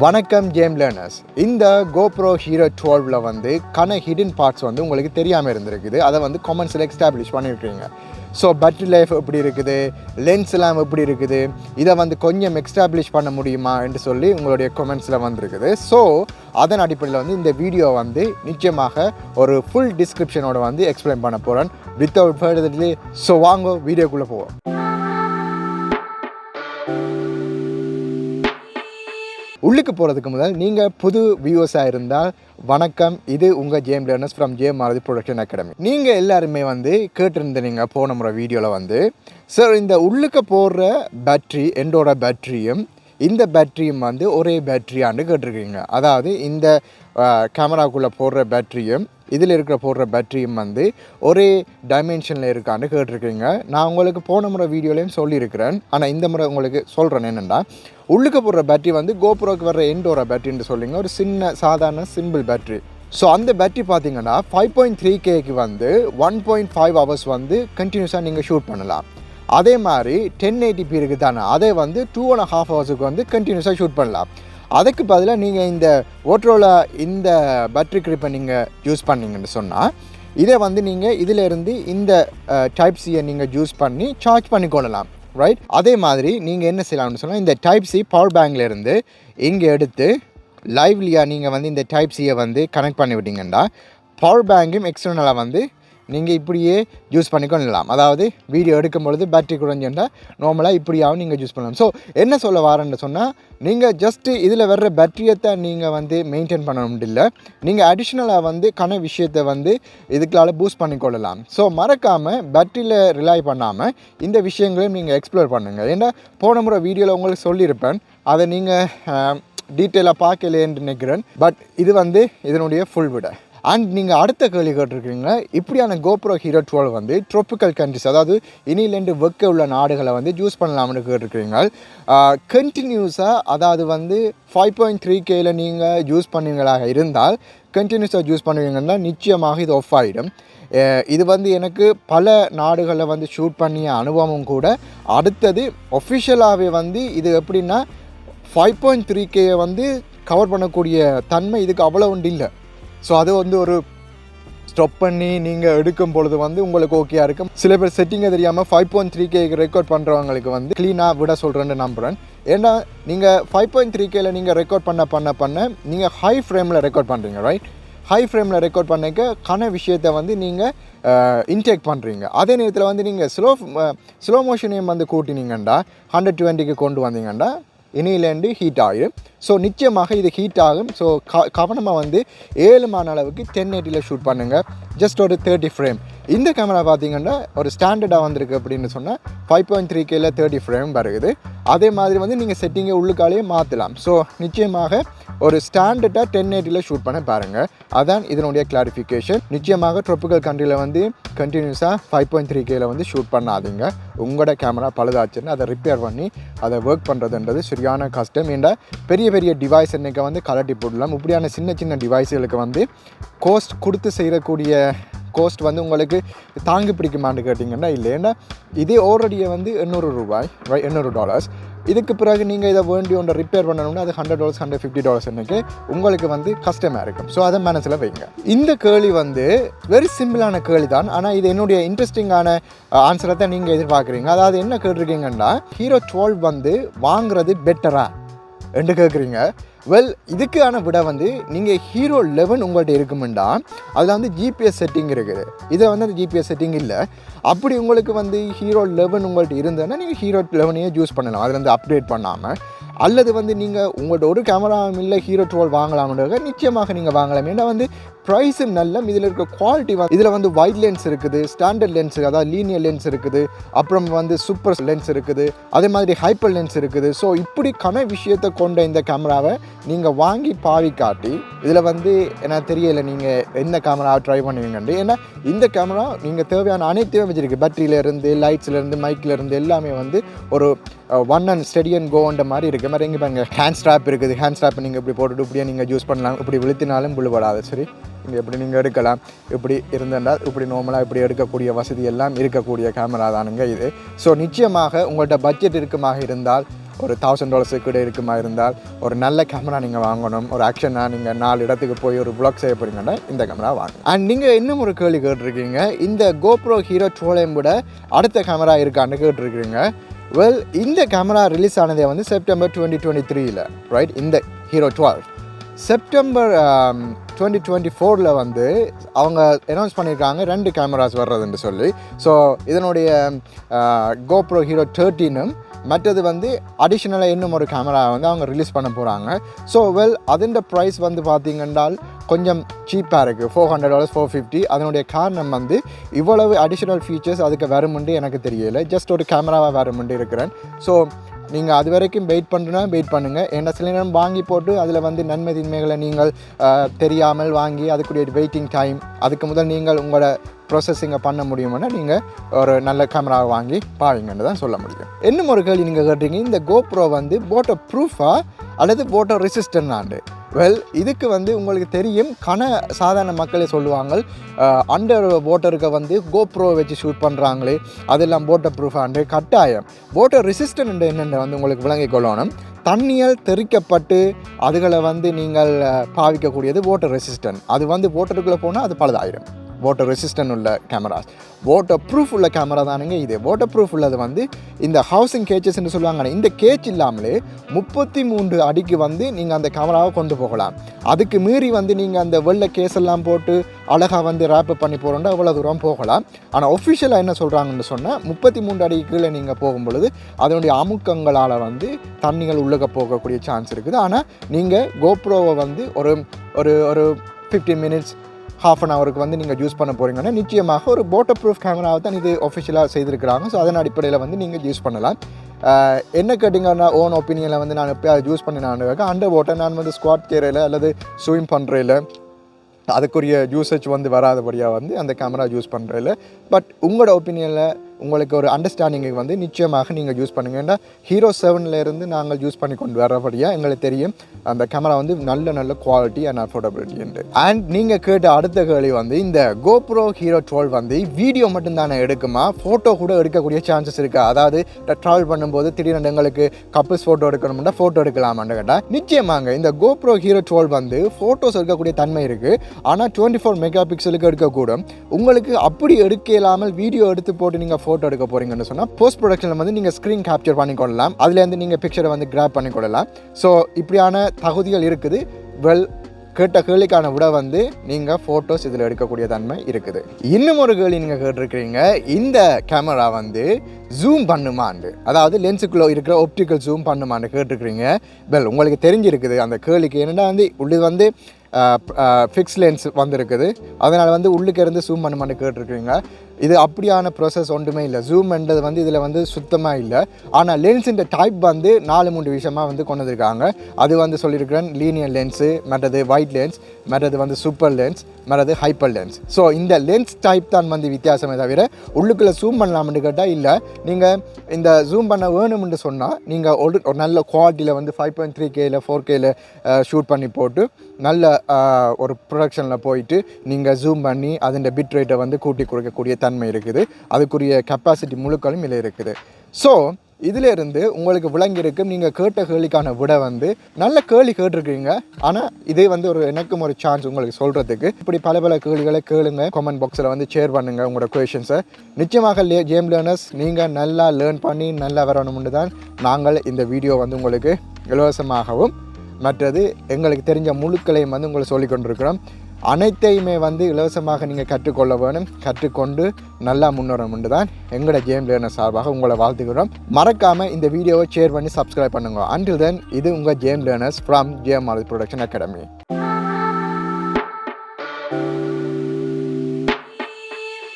வணக்கம் game learners இந்த GoPro hero டுவெல்வில் வந்து கன ஹிடன் பார்ட்ஸ் வந்து உங்களுக்கு தெரியாமல் இருந்திருக்குது. அதை வந்து காமெண்ட்ஸில் எக்ஸ்டாப்ளிஷ் பண்ணியிருக்கீங்க ஸோ பேட்டரி லைஃப் எப்படி இருக்குது? லென்ஸ் எல்லாம் எப்படி இருக்குது? இதை வந்து கொஞ்சம் எக்ஸ்டாப்ளிஷ் பண்ண முடியுமா என்று சொல்லி உங்களுடைய கமெண்ட்ஸில் வந்திருக்குது. ஸோ அதன் அடிப்படையில் வந்து இந்த வீடியோ வந்து நிச்சயமாக ஒரு ஃபுல் டிஸ்கிரிப்ஷனோட வந்து எக்ஸ்பிளைன் பண்ண போகிறேன் வித்தவுட் ஃபர்தர்லி ஸோ வாங்க வீடியோக்குள்ளே போவோம். உள்ளுக்கு போகிறதுக்கு முதல் நீங்கள் புது வியூவர்ஸாக இருந்தால் வணக்கம். இது உங்கள் gem learners from gem Maruthi production academy நீங்கள் எல்லாருமே வந்து கேட்டிருந்தீங்க போன முறை வீடியோவில் வந்து. சார் இந்த உள்ளுக்கு போடுற பேட்ரி எண்டோட பேட்ரியும் இந்த பேட்ரியும் வந்து ஒரே பேட்ரியான்னு கேட்டிருக்கீங்க. அதாவது இந்த கேமராக்குள்ளே போடுற பேட்ரியும் இதில் இருக்கிற போடுற பேட்டரியும் வந்து ஒரே டைமென்ஷனில் இருக்கான்னு கேட்டிருக்கீங்க. நான் உங்களுக்கு போன முறை வீடியோலையும் சொல்லியிருக்கிறேன். ஆனால் இந்த முறை உங்களுக்கு சொல்கிறேன் என்னென்னா உள்ளுக்கு போடுற பேட்டரி வந்து கோபுரோக்கு வர்ற எண்டோர பேட்டரின்னு சொல்லிங்க ஒரு சின்ன சாதாரண சிம்பிள் பேட்ரி ஸோ அந்த பேட்டரி பார்த்தீங்கன்னா ஃபைவ் பாயிண்ட் த்ரீ கேக்கு வந்து ஒன் பாயிண்ட் ஃபைவ் ஹவர்ஸ் வந்து கண்டினியூஸாக நீங்கள் ஷூட் பண்ணலாம். அதே மாதிரி டென் எயிட்டிபி இருக்குது தானே அதை வந்து டூ அண்ட் ஹாஃப் ஹவர்ஸுக்கு வந்து கண்டினியூஸாக ஷூட் பண்ணலாம். அதுக்கு பதிலாக நீங்கள் இந்த ஓட்ரோவில் இந்த பேட்ரி கிரிப்பை நீங்கள் யூஸ் பண்ணீங்கன்னு சொன்னால் இதை வந்து நீங்கள் இதிலிருந்து இந்த டைப் சியை நீங்கள் யூஸ் பண்ணி சார்ஜ் பண்ணிக்கொள்ளலாம் ரைட் அதே மாதிரி நீங்கள் என்ன செய்யலாம்னு சொன்னால் இந்த டைப் சி பவர் பேங்க்லேருந்து இங்கே எடுத்து லைவ்லியாக நீங்கள் வந்து இந்த டைப் சியை வந்து கனெக்ட் பண்ணி விட்டீங்கன்னா பவர் பேங்கும் எக்ஸ்டர்னலாக வந்து நீங்கள் இப்படியே யூஸ் பண்ணிக்கொள்ளலாம் அதாவது வீடியோ எடுக்கும் பொழுது பேட்டரி குறைஞ்சிருந்தால் நார்மலாக இப்படியாகவும் நீங்கள் யூஸ் பண்ணலாம். ஸோ என்ன சொல்ல வரேன்னு சொன்னால் நீங்கள் ஜஸ்ட்டு இதில் வர்ற பேட்டரியை தான் நீங்கள் வந்து மெயின்டைன் பண்ண முடியல. நீங்கள் அடிஷ்னலாக வந்து கன விஷயத்தை வந்து இதுக்களால் பூஸ்ட் பண்ணிக்கொள்ளலாம் ஸோ மறக்காமல் பேட்டரியில் ரிலை பண்ணாமல் இந்த விஷயங்களையும் நீங்கள் எக்ஸ்ப்ளோர் பண்ணுங்கள் ஏன்னா போன முறை வீடியோவில் உங்களுக்கு சொல்லியிருப்பேன். அதை நீங்கள் டீட்டெயிலாக பார்க்கலையேன்னு நினைக்கிறேன். பட் இது வந்து இதனுடைய ஃபுல் விட. அண்ட் நீங்கள் அடுத்த கேள்வி கேட்டிருக்கீங்க இப்படியான கோப்ரோ ஹீரோ டுவெல் வந்து ட்ரோபிக்கல் கண்ட்ரிஸ் அதாவது இனிலேருந்து வெக்க உள்ள நாடுகளை வந்து யூஸ் பண்ணலாம்னு கேட்டிருக்கீங்க கண்டினியூஸாக அதாவது வந்து ஃபைவ் பாயிண்ட் த்ரீ கேயில் நீங்கள் யூஸ் பண்ணுவீங்களாக இருந்தால் கண்டினியூஸாக யூஸ் பண்ணுவீங்கன்னா நிச்சயமாக இது ஆஃப் ஆகிடும் இது வந்து எனக்கு பல நாடுகளை வந்து ஷூட் பண்ணிய அனுபவமும் கூட. அடுத்தது ஒஃபிஷியலாகவே வந்து இது எப்படின்னா ஃபைவ் பாயிண்ட் த்ரீ கேயை வந்து கவர் பண்ணக்கூடிய தன்மை இதுக்கு அவ்வளோ உண்டு இல்லை. ஸோ அது வந்து ஒரு ஸ்டப் பண்ணி நீங்கள் எடுக்கும் பொழுது வந்து உங்களுக்கு ஓகேயாக இருக்கும். சில பேர் செட்டிங்கை தெரியாமல் ஃபைவ் பாயிண்ட் த்ரீ கேக்கு ரெக்கார்ட் பண்ணுறவங்களுக்கு வந்து க்ளீனாக விட சொல்கிறேன்னு நம்புகிறேன் ஏன்னா நீங்கள் ஃபைவ் பாயிண்ட் த்ரீ கேல நீங்கள் ரெக்கார்ட் பண்ண பண்ண பண்ண நீங்கள் ஹை ஃப்ரேமில் ரெக்கார்ட் பண்ணுறீங்க ரைட் ஹை ஃப்ரேமில் ரெக்கார்ட் பண்ணிக்க கன விஷயத்தை வந்து நீங்கள் இன்டேக் பண்ணுறீங்க அதே நேரத்தில் வந்து நீங்கள் ஸ்லோ ஸ்லோ மோஷனையும் வந்து கூட்டினீங்கண்டா ஹண்ட்ரட் டுவெண்ட்டிக்கு கொண்டு வந்தீங்கண்டா இனியிலேருந்து ஹீட் ஆகிடும் ஸோ நிச்சயமாக இது ஹீட் ஆகும். ஸோ க கவனமாக வந்து ஏழுமான அளவுக்கு டென் எயிட்டியில் ஷூட் பண்ணுங்கள் ஜஸ்ட் ஒரு தேர்ட்டி ஃப்ரேம் இந்த கேமரா பார்த்தீங்கன்னா ஒரு ஸ்டாண்டர்டாக வந்திருக்கு அப்படின்னு சொன்னால் ஃபைவ் பாயிண்ட் த்ரீ கேல தேர்ட்டி ஃப்ரேம் வருது. அதே மாதிரி வந்து நீங்கள் செட்டிங்கை உள்ளுக்காலேயே மாற்றலாம் ஸோ நிச்சயமாக ஒரு ஸ்டாண்டர்டாக டென் எயிட்டியில் ஷூட் பண்ண பாருங்கள் அதான் இதனுடைய கிளாரிஃபிகேஷன் நிச்சயமாக ட்ரோபிக்கல் கண்ட்ரியில் வந்து கண்டினியூஸாக ஃபைவ் பாயிண்ட் த்ரீ கேல வந்து ஷூட் பண்ணாதீங்க. உங்களோட கேமரா பழுதாச்சுன்னு அதை ரிப்பேர் பண்ணி அதை ஒர்க் பண்ணுறதுன்றது சரியான கஷ்டம். என்ற பெரிய பெரிய டிவைஸ் என்னைக்கு வந்து கலட்டி போடலாம். இப்படியான சின்ன சின்ன டிவைஸுகளுக்கு வந்து கோஸ்ட் கொடுத்து செய்யக்கூடிய கோஸ்ட் வந்து உங்களுக்கு தாங்கி பிடிக்குமான்னு கேட்டிங்கன்னா இல்லை. ஏன்னா இதே ஆல்ரெடியே வந்து எண்ணூறு ரூபாய் எண்ணூறு டாலர்ஸ் இதுக்கு பிறகு நீங்கள் இதை வேண்டி ஒன்றை ரிப்பேர் பண்ணணும்னா அது hundred dollars hundred fifty dollars எனக்கு உங்களுக்கு வந்து கஷ்டமாக இருக்கும். ஸோ அதை மனசில் வைங்க. இந்த கேள்வி வந்து வெரி சிம்பிளான கேள்வி தான். ஆனால் இது என்னுடைய இன்ட்ரெஸ்டிங்கான ஆன்சரை தான் நீங்கள் எதிர்பார்க்குறீங்க. அதாவது என்ன கேட்டிருக்கீங்கன்னா ஹீரோ டுவெல் வந்து வாங்குறது பெட்டராக என்று கேட்குறீங்க வெல் இதுக்கான விட வந்து நீங்கள் ஹீரோ லெவன் உங்கள்கிட்ட இருக்குமெண்டா அதில் வந்து ஜிபிஎஸ் செட்டிங் இருக்குது. இதில் வந்து அந்த ஜிபிஎஸ் செட்டிங் இல்லை. அப்படி உங்களுக்கு வந்து ஹீரோ லெவன் உங்கள்கிட்ட இருந்ததுன்னா நீங்கள் ஹீரோ லெவனையே யூஸ் பண்ணலாம். அதில் வந்து அப்டேட் பண்ணாமல் அல்லது வந்து நீங்கள் உங்கள்கிட்ட ஒரு கேமராவும் இல்லை ஹீரோ டுவெல் வாங்கலாம்ன்றது நிச்சயமாக நீங்கள் வாங்கலாம். ஏன்னா வந்து ப்ரைஸும் நல்ல இதில் இருக்க குவாலிட்டி வந்து இதில் வந்து வைட் லென்ஸ் இருக்குது ஸ்டாண்டர்ட் லென்ஸ் அதாவது லீனியர் லென்ஸ் இருக்குது அப்புறம் வந்து சூப்பர் லென்ஸ் இருக்குது அதே மாதிரி ஹைப்பர் லென்ஸ் இருக்குது. ஸோ இப்படி கன விஷயத்தை கொண்ட இந்த கேமராவை நீங்கள் வாங்கி பாவி காட்டி இதில் வந்து எனக்கு தெரியலை நீங்கள் எந்த கேமரா ட்ரை பண்ணுவீங்கன்ட்டு. ஏன்னா இந்த கேமரா நீங்கள் தேவையான அனைத்தையும் வச்சுருக்கு. பேட்டரியிலேருந்து லைட்ஸ்லேருந்து மைக்கிலேருந்து எல்லாமே வந்து ஒரு ஒன் அண்ட் ஸ்டெடி அண்ட் கோன்ற மாதிரி இருக்க. மாதிரி எங்கே பாருங்க ஹேண்ட் ஸ்ட்ராப் இருக்குது. ஹேண்ட் ஸ்ட்ராப் நீங்கள் இப்படி போட்டுட்டு இப்படியே நீங்கள் யூஸ் பண்ணலாம். இப்படி விழுத்தினாலும் புழுபடாது சரி? இங்கே எப்படி நீங்கள் எடுக்கலாம்? இப்படி இருந்தால் இப்படி நார்மலாக இப்படி எடுக்கக்கூடிய வசதி எல்லாம் இருக்கக்கூடிய கேமரா தானுங்க இது. ஸோ நிச்சயமாக உங்கள்கிட்ட பட்ஜெட் இருக்குமாக இருந்தால் ஒரு தௌசண்ட் டாலர்ஸு கூட இருக்குமா இருந்தால் ஒரு நல்ல கேமரா நீங்கள் வாங்கணும். ஒரு ஆக்ஷனாக நீங்கள் நாலு இடத்துக்கு போய் ஒரு ப்ளாக் செய்ய போகிறீங்கன்னா இந்த கேமரா வாங்க. அண்ட் நீங்கள் இன்னும் ஒரு கேள்வி கேட்டிருக்கீங்க. இந்த கோப்ரோ ஹீரோ டுவெலையும் விட அடுத்த கேமரா இருக்கான்னு கேட்டிருக்கிறீங்க வெல் இந்த கேமரா ரிலீஸ் ஆனதே வந்து செப்டம்பர் டுவெண்ட்டி டுவெண்ட்டி த்ரீயில் ரைட் இந்த hero twelve September twenty twenty ஃபோரில் வந்து அவங்க அனௌன்ஸ் பண்ணியிருக்காங்க ரெண்டு கேமராஸ் வர்றதுன்னு சொல்லி. ஸோ இதனுடைய கோப்ரோ ஹீரோ தேர்ட்டீனும் மற்றது வந்து அடிஷ்னலாக இன்னும் ஒரு கேமரா வந்து அவங்க ரிலீஸ் பண்ண போகிறாங்க ஸோ வெல் அதன் ப்ரைஸ் வந்து பார்த்திங்கன்றால் கொஞ்சம் சீப்பாக இருக்குது four hundred dollars four fifty அதனுடைய காரணம் வந்து இவ்வளவு அடிஷ்னல் ஃபீச்சர்ஸ் அதுக்கு வருமுண்டு எனக்கு தெரியல. ஜஸ்ட் ஒரு கேமராவாக வருமுண்டு இருக்கிறேன். ஸோ நீங்கள் அது வரைக்கும் வெயிட் பண்ணுறனா வெயிட் பண்ணுங்கள் ஏன்னா சில நேரம் வாங்கி போட்டு அதில் வந்து நன்மை தின்மைகளை நீங்கள் தெரியாமல் வாங்கி அதுக்குரிய வெயிட்டிங் டைம் அதுக்கு முதல் நீங்கள் உங்களோட ப்ரொசஸிங்கை பண்ண முடியும்னா நீங்கள் ஒரு நல்ல கேமராவை வாங்கி பாருங்கன்னு தான் சொல்ல முடியும். இன்னும் ஒரு கேள்வி நீங்கள் கேட்டீங்க இந்த கோப்ரோ வந்து போட்டோ ப்ரூஃபா அல்லது போட்டோ ரெசிஸ்டன்ட் வெல் இதுக்கு வந்து உங்களுக்கு தெரியும் கன சாதாரண மக்களே சொல்லுவாங்க அண்டர் போட்டருக்கு வந்து கோப்ரோ வச்சு ஷூட் பண்ணுறாங்களே அதெல்லாம் போட்டர் ப்ரூஃபாண்டு கட்டாயம். போட்டர் ரெசிஸ்டன்ட் என்னென்னு வந்து உங்களுக்கு விளங்கிக் கொள்ளணும். தண்ணியால் தெறிக்கப்பட்டு அதுகளை வந்து நீங்கள் பாவிக்கக்கூடியது வாட்டர் ரெசிஸ்டன்ட் அது வந்து வாட்டருக்குள்ளே போனால் அது பழுதாயிடும் வாட்டர் ரெசிஸ்டன்ட் உள்ள கேமராஸ் வாட்டர் ப்ரூஃப் உள்ள கேமரா தானுங்க இது. வாட்டர் ப்ரூஃப் உள்ளது வந்து இந்த ஹவுசிங் கேச்சஸ்ன்னு சொல்லுவாங்க இந்த கேச் இல்லாமலே முப்பத்தி மூன்று அடிக்கு வந்து நீங்கள் அந்த கேமராவை கொண்டு போகலாம். அதுக்கு மீறி வந்து நீங்கள் அந்த வெள்ளை கேஸ் எல்லாம் போட்டு அழகாக வந்து ரேப் பண்ணி போகிறோம்னா அவ்வளோ தூரம் போகலாம். ஆனால் ஒஃபிஷியலாக என்ன சொல்கிறாங்கன்னு சொன்னால் முப்பத்தி மூன்று அடி கீழே நீங்கள் போகும் பொழுது அதனுடைய அமுக்கங்களால் வந்து தண்ணிகள் உள்ளக போகக்கூடிய சான்ஸ் இருக்குது. ஆனால் நீங்கள் கோப்ரோவை வந்து ஒரு ஒரு ஒரு ஃபிஃப்டீன் மினிட்ஸ் ஹாஃப் அன் ஹவருக்கு வந்து நீங்கள் யூஸ் பண்ண போகிறீங்கன்னா நிச்சயமாக ஒரு போட்டோ ப்ரூஃப் கேமராவை தான் இது ஒஃபிஷியலாக செய்திருக்கிறாங்க. ஸோ அதன் அடிப்படையில் வந்து நீங்கள் யூஸ் பண்ணலாம். என்ன கேட்டிங்கன்னா ஓன் ஒப்பீனியனில் வந்து நான் எப்போ அதை யூஸ் நான் அண்டர் வாட்டர் நான் வந்து ஸ்குவாட் கேரையில் அல்லது ஸ்விம் பண்ணுறையில் அதுக்குரிய யூசேஜ் வந்து வராதபடியாக வந்து அந்த கேமரா யூஸ் பண்ணுறதில்ல பட் உங்களோட ஒப்பீனியனில் உங்களுக்கு ஒரு அண்டர்ஸ்டாண்டிங்கை வந்து நிச்சயமாக நீங்கள் யூஸ் பண்ணுங்கள் ஏன்னா ஹீரோ செவன்லேருந்து நாங்கள் யூஸ் பண்ணி கொண்டு வரபடியாக எங்களுக்கு தெரியும் அந்த கேமரா வந்து நல்ல நல்ல குவாலிட்டி அண்ட் அஃபோர்டபிலிட்டி என்று அண்ட் நீங்கள் கேட்ட அடுத்த கேள்வி வந்து இந்த கோப்ரோ ஹீரோ டுவெல் வந்து வீடியோ மட்டும்தானே எடுக்குமா? ஃபோட்டோ கூட எடுக்கக்கூடிய சான்சஸ் இருக்குது அதாவது ட்ராவல் பண்ணும்போது திடீர்னு எங்களுக்கு கப்பிள்ஸ் ஃபோட்டோ எடுக்கணும்னா ஃபோட்டோ எடுக்கலாமான்னு கேட்டால் நிச்சயமாங்க இந்த கோப்ரோ ஹீரோ டுவெல் வந்து ஃபோட்டோஸ் எடுக்கக்கூடிய தன்மை இருக்குது ஆனால் டுவெண்ட்டி ஃபோர் மெகா பிக்சலுக்கு எடுக்கக்கூடும். உங்களுக்கு அப்படி எடுக்க இல்லாமல் வீடியோ எடுத்து போட்டு நீங்கள் ஃபோட்டோ எடுக்க போகிறீங்கன்னு சொன்னால் போஸ்ட் ப்ரொடக்ஷனில் வந்து நீங்கள் ஸ்க்ரீன் கேப்சர் பண்ணிக்கொள்ளலாம் அதுலேருந்து நீங்கள் பிக்சரை வந்து கிராப் பண்ணிக்கொள்ளலாம் ஸோ இப்படியான தகுதிகள் இருக்குது. வெல் கேட்ட கேள்விக்கான விட வந்து நீங்கள் ஃபோட்டோஸ் இதில் எடுக்கக்கூடிய தன்மை இருக்குது. இன்னும் ஒரு கேள்வி நீங்கள் கேட்டிருக்கிறீங்க. இந்த கேமரா வந்து ஜூம் பண்ணுமாண்டு. அதாவது லென்ஸுக்குள்ளே இருக்கிற ஒப்டிக்கல் ஜூம் பண்ணுமான்னு கேட்டிருக்கிறீங்க. வெல் உங்களுக்கு தெரிஞ்சிருக்குது. அந்த கேள்விக்கு என்னென்னா வந்து உள்ளது வந்து ஃபிக்ஸ் லென்ஸ் வந்திருக்குது. அதனால் வந்து உள்ளுக்கு இருந்து ஜூம் பண்ணுமான்னு கேட்டிருக்கீங்க இது அப்படியான ப்ரொசஸ் ஒன்றுமே இல்லை. ஜூம்ன்றது வந்து இதில் வந்து சுத்தமாக இல்லை. ஆனால் லென்ஸுன்ற டைப் வந்து நாலு மூணு விஷயமாக வந்து கொண்டு வந்திருக்காங்க அது வந்து சொல்லியிருக்கிறேன் லீனியர் லென்ஸு மற்றது ஒயிட் லென்ஸ் மற்றது வந்து சூப்பர் லென்ஸ் மற்றது ஹைப்பர் லென்ஸ் ஸோ இந்த லென்ஸ் டைப் தான் வந்து வித்தியாசமே தவிர உள்ளுக்குள்ளே ஜூம் பண்ணலாம்னு கேட்டால் இல்லை. நீங்கள் இந்த ஜூம் பண்ண வேணும்னு சொன்னால் நீங்கள் ஒரு நல்ல குவாலிட்டியில் வந்து ஃபைவ் பாயிண்ட் த்ரீ கேயில் ஃபோர் கேயில் ஷூட் பண்ணி போட்டு நல்ல ஒரு ப்ரொடக்ஷனில் போயிட்டு நீங்கள் ஜூம் பண்ணி அதன் பிட் ரேட்டை வந்து கூட்டி கொடுக்கக்கூடிய தன்மை இருக்குது. அதுக்குரிய கெப்பாசிட்டி முழுக்களும் இதில் இருக்குது. ஸோ இதிலிருந்து உங்களுக்கு விளங்கியிருக்கும் நீங்கள் கேட்ட கேள்விக்கான விட வந்து நல்ல கேள்வி கேட்டிருக்கீங்க. ஆனால் இதே வந்து ஒரு எனக்கும் ஒரு சான்ஸ் உங்களுக்கு சொல்கிறதுக்கு இப்படி பல பல கேள்விகளை கேளுங்க. கமெண்ட் பாக்ஸில் வந்து ஷேர் பண்ணுங்கள் உங்களோட கொஷின்ஸை நிச்சயமாக லே கேம் லேர்னர்ஸ் நீங்கள் நல்லா லேர்ன் பண்ணி நல்லா வரணும்னு தான் நாங்கள் இந்த வீடியோ வந்து உங்களுக்கு இலவசமாகவும் மற்றது எங்களுக்கு தெரிஞ்ச முழுக்களையும் வந்து உங்களை சொல்லிக் கொண்டிருக்கிறோம் அனைத்தையுமே வந்து இலவசமாக நீங்கள் கற்றுக்கொள்ள வேணும். கற்றுக்கொண்டு நல்லா முன்னேறணும்னு தான் எங்களோட கேம் லேர்னர் சார்பாக உங்களை வாழ்த்துக்கிறோம் மறக்காமல் இந்த வீடியோவை ஷேர் பண்ணி சப்ஸ்கிரைப் பண்ணுங்க. அண்டில் தென் இது உங்கள் game learners from JM production academy